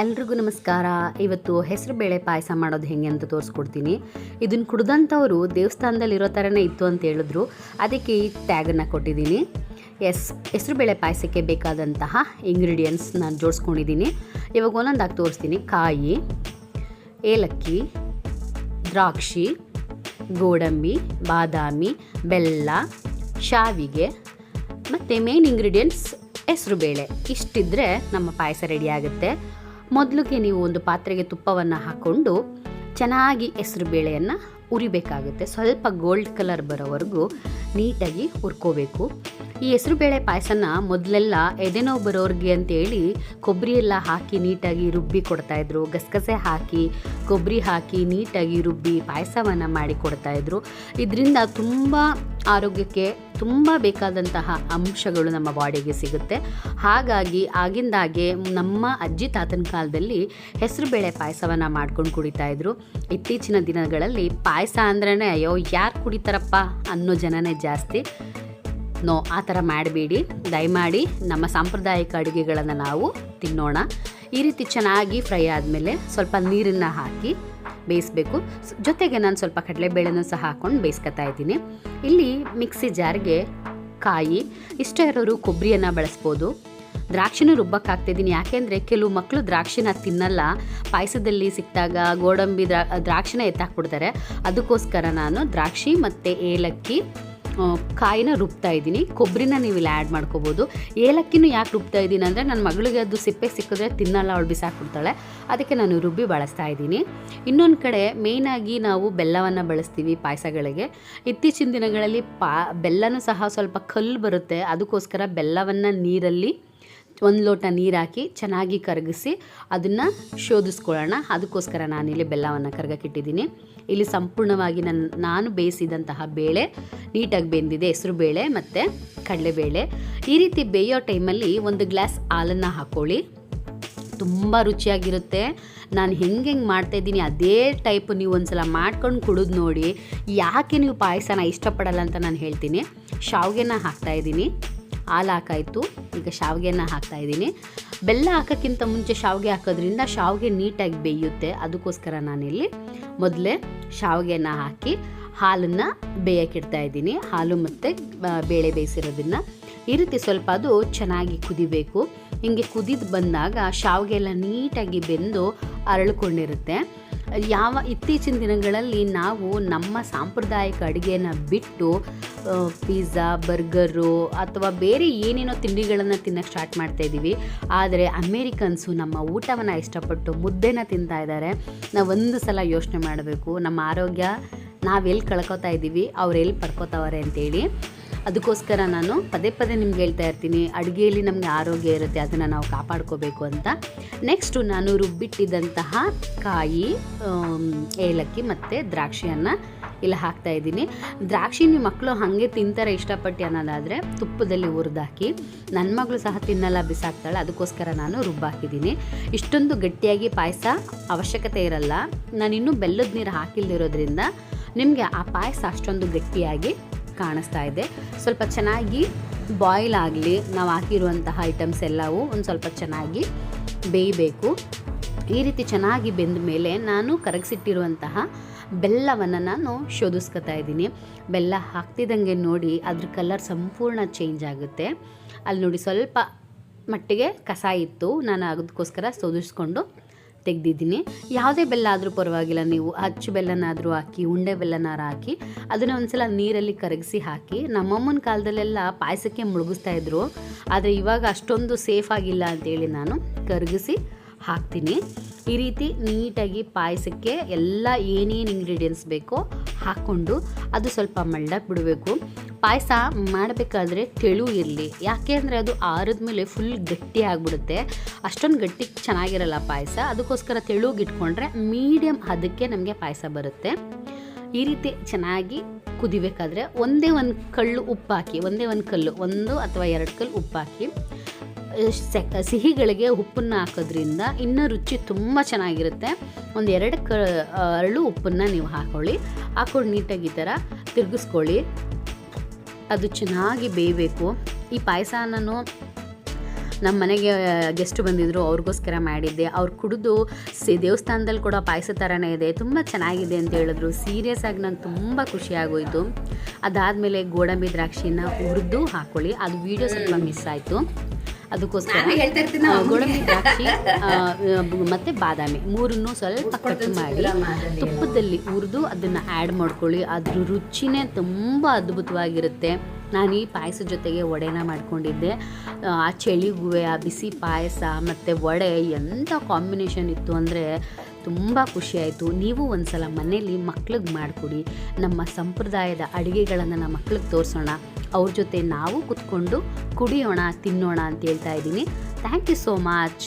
ಎಲ್ರಿಗೂ ನಮಸ್ಕಾರ. ಇವತ್ತು ಹೆಸರು ಬೇಳೆ ಪಾಯಸ ಮಾಡೋದು ಹೆಂಗೆ ಅಂತ ತೋರಿಸ್ಕೊಡ್ತೀನಿ. ಇದನ್ನು ಕುಡ್ದಂಥವ್ರು ದೇವಸ್ಥಾನದಲ್ಲಿ ಇರೋ ಥರನೇ ಇತ್ತು ಅಂತ ಹೇಳಿದ್ರು. ಅದಕ್ಕೆ ಈ ಟ್ಯಾಗನ್ನು ಕೊಟ್ಟಿದ್ದೀನಿ. ಎಸ್, ಹೆಸರು ಬೇಳೆ ಪಾಯಸಕ್ಕೆ ಬೇಕಾದಂತಹ ಇಂಗ್ರೀಡಿಯೆಂಟ್ಸ್ ನಾನು ಜೋಡಿಸ್ಕೊಂಡಿದ್ದೀನಿ. ಇವಾಗ ಒಂದೊಂದಾಗಿ ತೋರಿಸ್ತೀನಿ. ಕಾಯಿ, ಏಲಕ್ಕಿ, ದ್ರಾಕ್ಷಿ, ಗೋಡಂಬಿ, ಬಾದಾಮಿ, ಬೆಲ್ಲ, ಶಾವಿಗೆ, ಮತ್ತು ಮೇನ್ ಇಂಗ್ರೀಡಿಯೆಂಟ್ಸ್ ಹೆಸರುಬೇಳೆ ಇಷ್ಟಿದ್ರೆ ನಮ್ಮ ಪಾಯಸ ರೆಡಿ ಆಗುತ್ತೆ. ಮೊದಲಿಗೆ ನೀವು ಒಂದು ಪಾತ್ರೆಗೆ ತುಪ್ಪವನ್ನು ಹಾಕ್ಕೊಂಡು ಚೆನ್ನಾಗಿ ಹೆಸರುಬೇಳೆಯನ್ನು ಉರಿಬೇಕಾಗುತ್ತೆ ಸ್ವಲ್ಪ ಗೋಲ್ಡ್ ಕಲರ್ ಬರೋವರೆಗೂ ನೀಟಾಗಿ ಹುರ್ಕೋಬೇಕು. ಈ ಹೆಸರುಬೇಳೆ ಪಾಯಸನ ಮೊದಲೆಲ್ಲ ಎದೆನೋವು ಬರೋರಿಗೆ ಅಂತೇಳಿ ಕೊಬ್ಬರಿ ಎಲ್ಲ ಹಾಕಿ ನೀಟಾಗಿ ರುಬ್ಬಿ ಕೊಡ್ತಾಯಿದ್ರು ಗಸಗಸೆ ಹಾಕಿ, ಕೊಬ್ಬರಿ ಹಾಕಿ ನೀಟಾಗಿ ರುಬ್ಬಿ ಪಾಯಸವನ್ನು ಮಾಡಿ ಕೊಡ್ತಾಯಿದ್ರು ಇದರಿಂದ ತುಂಬ ಆರೋಗ್ಯಕ್ಕೆ ತುಂಬ ಬೇಕಾದಂತಹ ಅಂಶಗಳು ನಮ್ಮ ಬಾಡಿಗೆ ಸಿಗುತ್ತೆ. ಹಾಗಾಗಿ ಆಗಿಂದಾಗೆ ನಮ್ಮ ಅಜ್ಜಿ ತಾತನ ಕಾಲದಲ್ಲಿ ಹೆಸರುಬೇಳೆ ಪಾಯಸವನ್ನು ಮಾಡ್ಕೊಂಡು ಕುಡಿತಾ ಇದ್ರು. ಇತ್ತೀಚಿನ ದಿನಗಳಲ್ಲಿ ಪಾಯಸ ಅಂದ್ರೇ ಅಯ್ಯೋ, ಯಾರು ಕುಡಿತಾರಪ್ಪ? ಅನ್ನೋ ಜನನೇ ಜಾಸ್ತಿ. ನೋ, ಆ ಥರ ಮಾಡಬೇಡಿ. ದಯಮಾಡಿ ನಮ್ಮ ಸಾಂಪ್ರದಾಯಿಕ ಅಡುಗೆಗಳನ್ನು ನಾವು ತಿನ್ನೋಣ. ಈ ರೀತಿ ಚೆನ್ನಾಗಿ ಫ್ರೈ ಆದಮೇಲೆ ಸ್ವಲ್ಪ ನೀರನ್ನು ಹಾಕಿ ಬೇಯಿಸಬೇಕು. ಜೊತೆಗೆ ನಾನು ಸ್ವಲ್ಪ ಕಡಲೆಬೇಳೆನೂ ಸಹ ಹಾಕ್ಕೊಂಡು ಬೇಯಿಸ್ಕೊತಾ ಇದ್ದೀನಿ. ಇಲ್ಲಿ ಮಿಕ್ಸಿ ಜಾರ್ಗೆ ಕಾಯಿ, ಇಷ್ಟ ಇರೋರು ಕೊಬ್ಬರಿಯನ್ನು ಬಳಸ್ಬೋದು. ದ್ರಾಕ್ಷಿನೂ ರುಬ್ಬಕ್ಕೆ ಹಾಕ್ತಿದ್ದೀನಿ ಯಾಕೆಂದರೆ ಕೆಲವು ಮಕ್ಕಳು ದ್ರಾಕ್ಷಿನ ತಿನ್ನಲ್ಲ. ಪಾಯಸದಲ್ಲಿ ಸಿಕ್ಕಿದಾಗ ಗೋಡಂಬಿ ದ್ರಾ, ದ್ರಾಕ್ಷಿನ ಎತ್ತಾಕ್ಬಿಡ್ತಾರೆ. ಅದಕ್ಕೋಸ್ಕರ ನಾನು ದ್ರಾಕ್ಷಿ ಮತ್ತು ಏಲಕ್ಕಿ ಕಾಯಿನ ರುಬ್ತಾ ಇದ್ದೀನಿ. ಕೊಬ್ಬರಿನ ನೀವು ಇಲ್ಲಿ ಆ್ಯಡ್ ಮಾಡ್ಕೋಬೋದು. ಏಲಕ್ಕಿನೂ ಯಾಕೆ ರುಬ್ತಾ ಇದ್ದೀನಿ ಅಂದರೆ ನನ್ನ ಮಗಳಿಗೆ ಅದು ಸಿಪ್ಪೆ ಸಿಕ್ಕಿದ್ರೆ ತಿನ್ನಲ್ಲ, ಅವಳು ಬಿಸಾಕ್ಬಿಡ್ತಾಳೆ. ಅದಕ್ಕೆ ನಾನು ರುಬ್ಬಿ ಬಳಸ್ತಾ ಇದ್ದೀನಿ. ಇನ್ನೊಂದು ಕಡೆ ಮೇಯ್ನಾಗಿ ನಾವು ಬೆಲ್ಲವನ್ನು ಬಳಸ್ತೀವಿ ಪಾಯಸಗಳಿಗೆ. ಇತ್ತೀಚಿನ ದಿನಗಳಲ್ಲಿ ಪಾ ಬೆಲ್ಲನೂ ಸಹ ಸ್ವಲ್ಪ ಕಲ್ಲು ಬರುತ್ತೆ. ಅದಕ್ಕೋಸ್ಕರ ಬೆಲ್ಲವನ್ನು ನೀರಲ್ಲಿ ಒಂದು ಲೋಟ ನೀರು ಹಾಕಿ ಚೆನ್ನಾಗಿ ಕರಗಿಸಿ ಅದನ್ನು ಶೋಧಿಸ್ಕೊಳ್ಳೋಣ. ಅದಕ್ಕೋಸ್ಕರ ನಾನಿಲ್ಲಿ ಬೆಲ್ಲವನ್ನು ಕರಗಕ್ಕಿಟ್ಟಿದ್ದೀನಿ. ಇಲ್ಲಿ ಸಂಪೂರ್ಣವಾಗಿ ನನ್ನ ನಾನು ಬೇಯಿಸಿದಂತಹ ಬೇಳೆ, ನೀಟಾಗಿ ಬೆಂದಿದೆ ಹೆಸರು ಬೇಳೆ ಮತ್ತು ಕಡಲೆಬೇಳೆ ಈ ರೀತಿ ಬೇಯೋ ಟೈಮಲ್ಲಿ ಒಂದು ಗ್ಲಾಸ್ ಹಾಲನ್ನು ಹಾಕ್ಕೊಳ್ಳಿ ತುಂಬ ರುಚಿಯಾಗಿರುತ್ತೆ. ನಾನು ಹೆಂಗೆ ಹೆಂಗೆ ಮಾಡ್ತಾಯಿದ್ದೀನಿ ಅದೇ ಟೈಪ್ ನೀವು ಒಂದ್ಸಲ ಮಾಡ್ಕೊಂಡು ಕುಡಿದು ನೋಡಿ. ಯಾಕೆ ನೀವು ಪಾಯಸನ ಇಷ್ಟಪಡಲ್ಲ ಅಂತ ನಾನು ಹೇಳ್ತೀನಿ. ಶಾವಿಗೆನ ಹಾಕ್ತಾಯಿದ್ದೀನಿ ಹಾಲು ಹಾಕಾಯಿತು. ಈಗ ಶಾವಿಗೆನ ಹಾಕ್ತಾಯಿದ್ದೀನಿ ಬೆಲ್ಲ ಹಾಕೋಕ್ಕಿಂತ ಮುಂಚೆ ಶಾವಿಗೆ ಹಾಕೋದ್ರಿಂದ ಶಾವಿಗೆ ನೀಟಾಗಿ ಬೇಯುತ್ತೆ. ಅದಕ್ಕೋಸ್ಕರ ನಾನಿಲ್ಲಿ ಮೊದಲೇ ಶಾವಿಗೆನ ಹಾಕಿ ಹಾಲನ್ನು ಬೇಯಕ್ಕಿಡ್ತಾ ಇದ್ದೀನಿ. ಹಾಲು ಮತ್ತು ಬೇಳೆ ಬೇಯಿಸಿರೋದನ್ನು. ಈ ರೀತಿ ಸ್ವಲ್ಪ ಅದು ಚೆನ್ನಾಗಿ ಕುದಿಬೇಕು. ಹಿಂಗೆ ಕುದಿದು ಬಂದಾಗ ಶಾವಿಗೆ ಎಲ್ಲ ನೀಟಾಗಿ ಬೆಂದು ಅರಳ್ಕೊಂಡಿರುತ್ತೆ. ಯಾವ ಇತ್ತೀಚಿನ ದಿನಗಳಲ್ಲಿ ನಾವು ನಮ್ಮ ಸಾಂಪ್ರದಾಯಿಕ ಅಡುಗೆನ ಬಿಟ್ಟು ಪಿಜ್ಜಾ, ಬರ್ಗರು ಅಥವಾ ಬೇರೆ ಏನೇನೋ ತಿಂಡಿಗಳನ್ನು ತಿನ್ನೋಕ್ಕೆ ಸ್ಟಾರ್ಟ್ ಮಾಡ್ತಾ ಇದ್ದೀವಿ ಆದರೆ ಅಮೇರಿಕನ್ಸು ನಮ್ಮ ಊಟವನ್ನು ಇಷ್ಟಪಟ್ಟು ಮುದ್ದೆನ ತಿಂತಾ ಇದ್ದಾರೆ ನಾವು ಒಂದು ಸಲ ಯೋಚನೆ ಮಾಡಬೇಕು. ನಮ್ಮ ಆರೋಗ್ಯ ನಾವೆಲ್ಲಿ ಕಳ್ಕೊತಾ ಇದ್ದೀವಿ ಅವ್ರು ಎಲ್ಲಿ ಪಡ್ಕೋತಾವ್ರೆ ಅಂತೇಳಿ. ಅದಕ್ಕೋಸ್ಕರ ನಾನು ಪದೇ ಪದೇ ನಿಮ್ಗೆ ಹೇಳ್ತಾ ಇರ್ತೀನಿ, ಅಡುಗೆಯಲ್ಲಿ ನಮಗೆ ಆರೋಗ್ಯ ಇರುತ್ತೆ, ಅದನ್ನು ನಾವು ಕಾಪಾಡ್ಕೋಬೇಕು ಅಂತ. ನೆಕ್ಸ್ಟು ನಾನು ರುಬ್ಬಿಟ್ಟಿದ್ದಂತಹ ಕಾಯಿ ಏಲಕ್ಕಿ ಮತ್ತು ದ್ರಾಕ್ಷಿಯನ್ನು ಇಲ್ಲಿ ಹಾಕ್ತಾ ಇದ್ದೀನಿ. ದ್ರಾಕ್ಷಿ ನಿಮ್ಮ ಮಕ್ಕಳು ಹಾಗೆ ತಿಂತಾರೆ ಇಷ್ಟಪಟ್ಟು ಅನ್ನೋದಾದರೆ ತುಪ್ಪದಲ್ಲಿ ಹುರಿದಾಕಿ ನನ್ನ ಮಗಳು ಸಹ ತಿನ್ನಲ್ಲ, ಬಿಸಾಕ್ತಾಳೆ, ಅದಕ್ಕೋಸ್ಕರ ನಾನು ರುಬ್ಬಾಕಿದ್ದೀನಿ. ಇಷ್ಟೊಂದು ಗಟ್ಟಿಯಾಗಿ ಪಾಯಸ ಅವಶ್ಯಕತೆ ಇರಲ್ಲ. ನಾನಿನ್ನೂ ಬೆಲ್ಲದ ನೀರು ಹಾಕಿಲ್ದಿರೋದ್ರಿಂದ ನಿಮಗೆ ಆ ಪಾಯಸ ಅಷ್ಟೊಂದು ಗಟ್ಟಿಯಾಗಿ ಕಾಣಿಸ್ತಾ ಇದೆ. ಸ್ವಲ್ಪ ಚೆನ್ನಾಗಿ ಬಾಯ್ಲ್ ಆಗಲಿ, ನಾವು ಹಾಕಿರುವಂತಹ ಐಟಮ್ಸ್ ಎಲ್ಲವೂ ಒಂದು ಸ್ವಲ್ಪ ಚೆನ್ನಾಗಿ ಬೇಯಬೇಕು. ಈ ರೀತಿ ಚೆನ್ನಾಗಿ ಬೆಂದ ಮೇಲೆ ನಾನು ಕರಗಿಸಿಟ್ಟಿರುವಂತಹ ಬೆಲ್ಲವನ್ನು ನಾನು ಶೋಧಿಸ್ಕೊತಾ ಇದ್ದೀನಿ. ಬೆಲ್ಲ ಹಾಕ್ತಿದ್ದಂಗೆ ನೋಡಿ ಅದ್ರ ಕಲರ್ ಸಂಪೂರ್ಣ ಚೇಂಜ್ ಆಗುತ್ತೆ. ಅಲ್ಲಿ ನೋಡಿ ಸ್ವಲ್ಪ ಮಟ್ಟಿಗೆ ಕಸ ಇತ್ತು. ನಾನು ಅದಕ್ಕೋಸ್ಕರ ಶೋಧಿಸ್ಕೊಂಡು ತೆಗೆದಿದ್ದೀನಿ. ಯಾವುದೇ ಬೆಲ್ಲ ಆದರೂ ಪರವಾಗಿಲ್ಲ, ನೀವು ಅಚ್ಚು ಬೆಲ್ಲನಾದರೂ ಹಾಕಿ, ಉಂಡೆ ಬೆಲ್ಲನಾರು ಹಾಕಿ, ಅದನ್ನು ಒಂದ್ಸಲ ನೀರಲ್ಲಿ ಕರಗಿಸಿ ಹಾಕಿ, ನಮ್ಮಮ್ಮನ ಕಾಲದಲ್ಲೆಲ್ಲ ಪಾಯಸಕ್ಕೆ ಮುಳುಗಿಸ್ತಾ ಇದ್ರು. ಆದರೆ ಇವಾಗ ಅಷ್ಟೊಂದು ಸೇಫ್ ಆಗಿಲ್ಲ ಅಂತೇಳಿ ನಾನು ಕರಗಿಸಿ ಹಾಕ್ತೀನಿ. ಈ ರೀತಿ ನೀಟಾಗಿ ಪಾಯಸಕ್ಕೆ ಎಲ್ಲ ಏನೇನು ಇಂಗ್ರೀಡಿಯೆಂಟ್ಸ್ ಬೇಕೋ ಹಾಕ್ಕೊಂಡು ಅದು ಸ್ವಲ್ಪ ಮಳ್ಳಕ್ಕೆ ಬಿಡಬೇಕು. ಪಾಯಸ ಮಾಡಬೇಕಾದ್ರೆ ತೆಳು ಇರಲಿ. ಯಾಕೆ ಅಂದರೆ ಅದು ಆರಿದ ಮೇಲೆ ಫುಲ್ ಗಟ್ಟಿ ಆಗಿಬಿಡುತ್ತೆ. ಅಷ್ಟೊಂದು ಗಟ್ಟಿ ಚೆನ್ನಾಗಿರಲ್ಲ ಪಾಯಸ. ಅದಕ್ಕೋಸ್ಕರ ತೆಳುಗಿಟ್ಕೊಂಡ್ರೆ ಮೀಡಿಯಮ್ ಅದಕ್ಕೆ ನಮಗೆ ಪಾಯಸ ಬರುತ್ತೆ. ಈ ರೀತಿ ಚೆನ್ನಾಗಿ ಕುದಿಬೇಕಾದ್ರೆ ಒಂದೇ ಒಂದು ಕಲ್ಲು ಉಪ್ಪು ಹಾಕಿ ಒಂದೇ ಒಂದು ಕಲ್ಲು, ಒಂದು ಅಥವಾ ಎರಡು ಕಲ್ಲು ಉಪ್ಪು ಹಾಕಿ ಸೆಕ್ ಸಿಹಿಗಳಿಗೆ ಉಪ್ಪನ್ನು ಹಾಕೋದ್ರಿಂದ ಇನ್ನೂ ರುಚಿ ತುಂಬ ಚೆನ್ನಾಗಿರುತ್ತೆ. ಒಂದು ಎರಡು ಕ ಅರಳು ಉಪ್ಪನ್ನು ನೀವು ಹಾಕೊಳ್ಳಿ. ಹಾಕೊಂಡು ನೀಟಾಗಿ ಈ ಥರ ತಿರುಗಿಸ್ಕೊಳ್ಳಿ. ಅದು ಚೆನ್ನಾಗಿ ಬೇಯಬೇಕು. ಈ ಪಾಯಸ ನಾನು ನಮ್ಮ ಮನೆಗೆ ಗೆಸ್ಟ್ ಬಂದಿದ್ದರು ಅವ್ರಿಗೋಸ್ಕರ ಮಾಡಿದ್ದೆ. ಅವ್ರು ಕುಡಿದು ಸಿ ದೇವಸ್ಥಾನದಲ್ಲಿ ಕೂಡ ಪಾಯಸ ಥರನೇ ಇದೆ. ತುಂಬ ಚೆನ್ನಾಗಿದೆ ಅಂತ ಹೇಳಿದ್ರು. ಸೀರಿಯಸ್ ಆಗಿ ನಂಗೆ ತುಂಬ ಖುಷಿಯಾಗೋಯಿತು ಅದಾದಮೇಲೆ ಗೋಡಂಬಿ ದ್ರಾಕ್ಷಿನ ಹುರಿದು ಹಾಕ್ಕೊಳ್ಳಿ ಅದು ವೀಡಿಯೋ ಸ್ವಲ್ಪ ಮಿಸ್ ಆಯಿತು. ಅದಕ್ಕೋಸ್ಕರ ಗೋಡಂಬಿ ದ್ರಾಕ್ಷಿ ಮತ್ತೆ ಬಾದಾಮಿ. ಮೂರನ್ನು ಸ್ವಲ್ಪ ಕಟ್ ಮಾಡಿ ತುಪ್ಪದಲ್ಲಿ ಹುರಿದು ಅದನ್ನು ಆ್ಯಡ್ ಮಾಡ್ಕೊಳ್ಳಿ. ಅದ್ರ ರುಚಿನೇ ತುಂಬ ಅದ್ಭುತವಾಗಿರುತ್ತೆ. ನಾನು ಈ ಪಾಯಸ ಜೊತೆಗೆ ವಡೆನ ಮಾಡ್ಕೊಂಡಿದ್ದೆ. ಆ ಚಳಿಗುವೆ ಆ ಬಿಸಿ ಪಾಯಸ ಮತ್ತು ವಡೆ ಎಂಥ ಕಾಂಬಿನೇಷನ್ ಇತ್ತು ಅಂದರೆ ತುಂಬ ಖುಷಿಯಾಯಿತು. ನೀವು ಒಂದ್ಸಲ ಮನೆಯಲ್ಲಿ ಮಕ್ಳಿಗೆ ಮಾಡಿಕೊಡಿ. ನಮ್ಮ ಸಂಪ್ರದಾಯದ ಅಡುಗೆಗಳನ್ನು ನಮ್ಮ ಮಕ್ಳಿಗೆ ತೋರಿಸೋಣ. ಅವ್ರ ಜೊತೆ ನಾವು ಕುತ್ಕೊಂಡು ಕುಡಿಯೋಣ, ತಿನ್ನೋಣ ಅಂತ ಹೇಳ್ತಾ ಇದ್ದೀನಿ. Thank you so much.